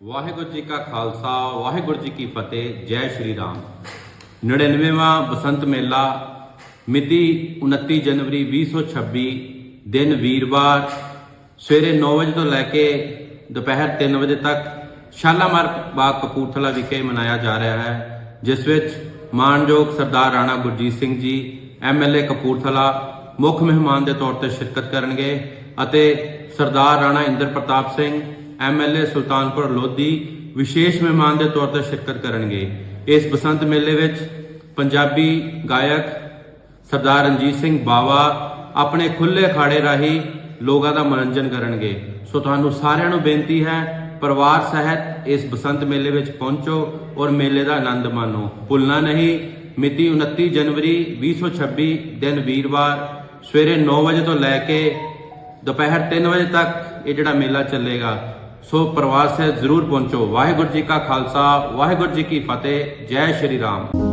ਵਾਹਿਗੁਰੂ ਜੀ ਕਾ ਖਾਲਸਾ, ਵਾਹਿਗੁਰੂ ਜੀ ਕੀ ਫਤਿਹ, ਜੈ ਸ਼੍ਰੀ ਰਾਮ। 99ਵਾਂ ਬਸੰਤ ਮੇਲਾ, ਮਿਤੀ 29 ਜਨਵਰੀ 2026 ਦਿਨ ਵੀਰਵਾਰ, ਸਵੇਰੇ 9 ਵਜੇ ਤੋਂ ਲੈ ਕੇ ਦੁਪਹਿਰ 3 ਵਜੇ ਤੱਕ ਸ਼ਾਲਾਮਾਰ ਬਾਗ ਕਪੂਰਥਲਾ ਵਿਖੇ ਮਨਾਇਆ ਜਾ ਰਿਹਾ ਹੈ, ਜਿਸ ਵਿੱਚ ਮਾਨਯੋਗ ਸਰਦਾਰ ਰਾਣਾ ਗੁਰਜੀਤ ਸਿੰਘ ਜੀ ਐਮਐਲਏ ਕਪੂਰਥਲਾ, ਮੁੱਖ ਮਹਿਮਾਨ ਦੇ ਤੌਰ ਤੇ ਸ਼ਿਰਕਤ ਕਰਨਗੇ ਅਤੇ ਸਰਦਾਰ ਰਾਣਾ ਇੰਦਰ ਪ੍ਰਤਾਪ ਸਿੰਘ ਐਮਐਲਏ ਸੁਲਤਾਨਪੁਰ ਲੋਧੀ ਵਿਸ਼ੇਸ਼ ਮਹਿਮਾਨ ਦੇ ਤੌਰ ਤੇ ਸ਼ਿਰਕਤ ਕਰਨਗੇ। ਇਸ ਬਸੰਤ ਮੇਲੇ ਵਿੱਚ ਪੰਜਾਬੀ ਗਾਇਕ ਸਰਦਾਰ ਰਣਜੀਤ ਸਿੰਘ ਬਾਵਾ ਆਪਣੇ ਖੁੱਲੇ ਅਖਾੜੇ ਰਾਹੀਂ ਲੋਕਾਂ ਦਾ ਮਨੋਰੰਜਨ ਕਰਨਗੇ। ਸੋ ਤੁਹਾਨੂੰ ਸਾਰਿਆਂ ਨੂੰ ਬੇਨਤੀ ਹੈ, ਪਰਿਵਾਰ ਸਹਿਤ ਇਸ ਬਸੰਤ ਮੇਲੇ ਵਿੱਚ ਪਹੁੰਚੋ ਔਰ ਮੇਲੇ ਦਾ ਆਨੰਦ ਮਾਣੋ। ਭੁੱਲਣਾ ਨਹੀਂ, ਮਿਤੀ 29 ਜਨਵਰੀ 2026 ਦਿਨ ਵੀਰਵਾਰ, ਸਵੇਰੇ 9 ਵਜੇ ਤੋਂ ਲੈ ਕੇ ਦੁਪਹਿਰ 3 ਵਜੇ ਤੱਕ ਇਹ ਜਿਹੜਾ ਮੇਲਾ ਚੱਲੇਗਾ ਸੋ ਪਰਿਵਾਰ ਸਹਿਤ ਜ਼ਰੂਰ ਪਹੁੰਚੋ। ਵਾਹਿਗੁਰੂ ਜੀ ਕਾ ਖਾਲਸਾ, ਵਾਹਿਗੁਰੂ ਜੀ ਕੀ ਫਤਿਹ। ਜੈ ਸ਼੍ਰੀ ਰਾਮ।